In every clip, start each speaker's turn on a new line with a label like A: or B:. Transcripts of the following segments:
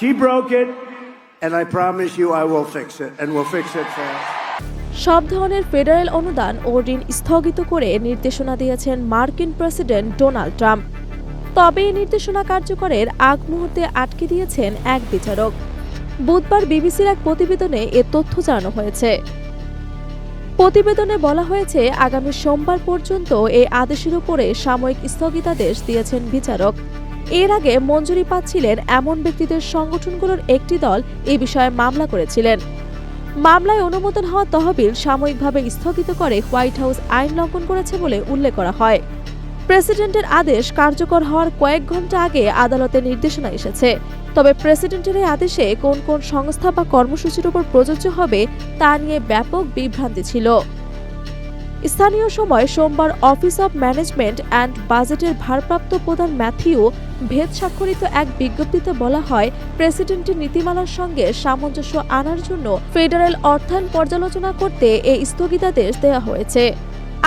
A: She broke it, and I promise you I will fix it, and we'll fix it fast.
B: সব ধরনের federal অনুদান ও ঋণ স্থগিত করে নির্দেশনা দিয়েছেন মার্কিন প্রেসিডেন্ট ডোনাল্ড ট্রাম্প। তবে এই নির্দেশনা কার্যকরের আগ মুহূর্তে আটকে দিয়েছেন এক বিচারক। বুধবার বিবিসির এক প্রতিবেদনে এ তথ্য জানানো হয়েছে। প্রতিবেদনে বলা হয়েছে আগামী সোমবার পর্যন্ত এই আদেশের উপরে সাময়িক স্থগিতাদেশ দিয়েছেন বিচারক। এর আগে মঞ্জুরি পাচ্ছিলেন এমন ব্যক্তিদের সংগঠনগুলোর একটি দল এ বিষয়ে মামলা করেছিলেন। মামলায় অনুমোদন হওয়া তহবিল সাময়িকভাবে স্থগিত করে হোয়াইট হাউস আইন লঙ্ঘন করেছে বলে উল্লেখ করা হয়। প্রেসিডেন্টের আদেশ কার্যকর হওয়ার কয়েক ঘণ্টা আগে আদালতে নির্দেশনা এসেছে। তবে প্রেসিডেন্টের এই আদেশে কোন কোন সংস্থা বা কর্মসূচির উপর প্রযোজ্য হবে তা নিয়ে ব্যাপক বিভ্রান্তি ছিল। স্থানীয় সময় সোমবার অফিস অব ম্যানেজমেন্ট অ্যান্ড বাজেটের ভারপ্রাপ্ত প্রধান ম্যাথিউ ভেদ স্বাক্ষরিত এক বিজ্ঞপ্তিতে বলা হয় প্রেসিডেন্টের নীতিমালার সঙ্গে সামঞ্জস্য আনার জন্য ফেডারেল অর্থায়ন পর্যালোচনা করতে এই স্থগিতাদেশ দেওয়া হয়েছে।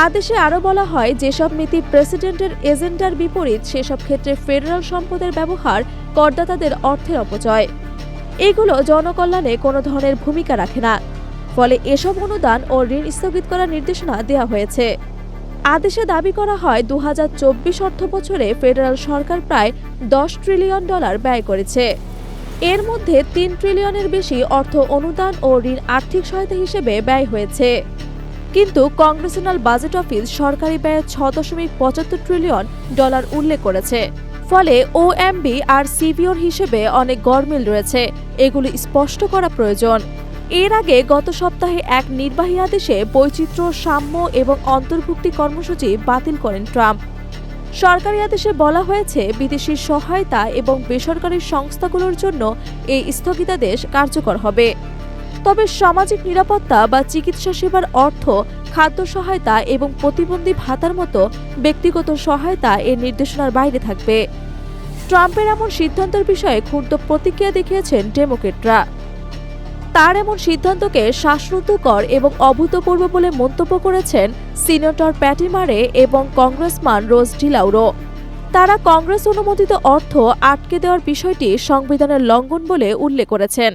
B: আদেশে আরও বলা হয়, যেসব নীতি প্রেসিডেন্টের এজেন্ডার বিপরীত, সেসব ক্ষেত্রে ফেডারেল সম্পদের ব্যবহার করদাতাদের অর্থের অপচয়। এগুলো জনকল্যাণে কোনো ধরনের ভূমিকা রাখে না। ফলে এসব অনুদান ও ঋণ স্থগিত করার নির্দেশনা দেওয়া হয়েছে। আদেশে দাবি করা হয় দু হাজার চব্বিশ অর্থ বছরে ফেডারেল সরকার প্রায় দশ ট্রিলিয়ন ডলার ব্যয় করেছে। এর মধ্যে তিন ট্রিলিয়নের বেশি অর্থ অনুদান ও ঋণ আর্থিক সহায়তা হিসেবে ব্যয় হয়েছে। কিন্তু কংগ্রেসনাল বাজেট অফিস সরকারি ব্যয়ে ছ দশমিক পঁচাত্তর ট্রিলিয়ন ডলার উল্লেখ করেছে। ফলে ওএমবি আর সিবিওর হিসেবে অনেক গরমিল রয়েছে। এগুলি স্পষ্ট করা প্রয়োজন। এর আগে গত সপ্তাহে এক নির্বাহী আদেশে বৈচিত্র্য, সাম্য এবং অন্তর্ভুক্তি কর্মসূচি বাতিল করেন ট্রাম্প। সরকারি আদেশে বলা হয়েছে, বিদেশি সহায়তা এবং বেসরকারি সংস্থাগুলোর জন্য এই স্থগিতাদেশ কার্যকর হবে। তবে সামাজিক নিরাপত্তা বা চিকিৎসা সেবার অর্থ, খাদ্য সহায়তা এবং প্রতিবন্ধী ভাতার মতো ব্যক্তিগত সহায়তা এর নির্দেশনার বাইরে থাকবে। ট্রাম্পের এমন সিদ্ধান্তের বিষয়ে ক্ষুব্ধ প্রতিক্রিয়া দেখিয়েছেন ডেমোক্রেটরা। তার এমন সিদ্ধান্তকে শ্বাসরুদ্ধকর এবং অভূতপূর্ব বলে মন্তব্য করেছেন সিনেটর প্যাটিমারে এবং কংগ্রেসম্যান রোজ ডিলাউরো তারা কংগ্রেস অনুমোদিত অর্থ আটকে দেওয়ার বিষয়টি সংবিধানের লঙ্ঘন বলে উল্লেখ করেছেন।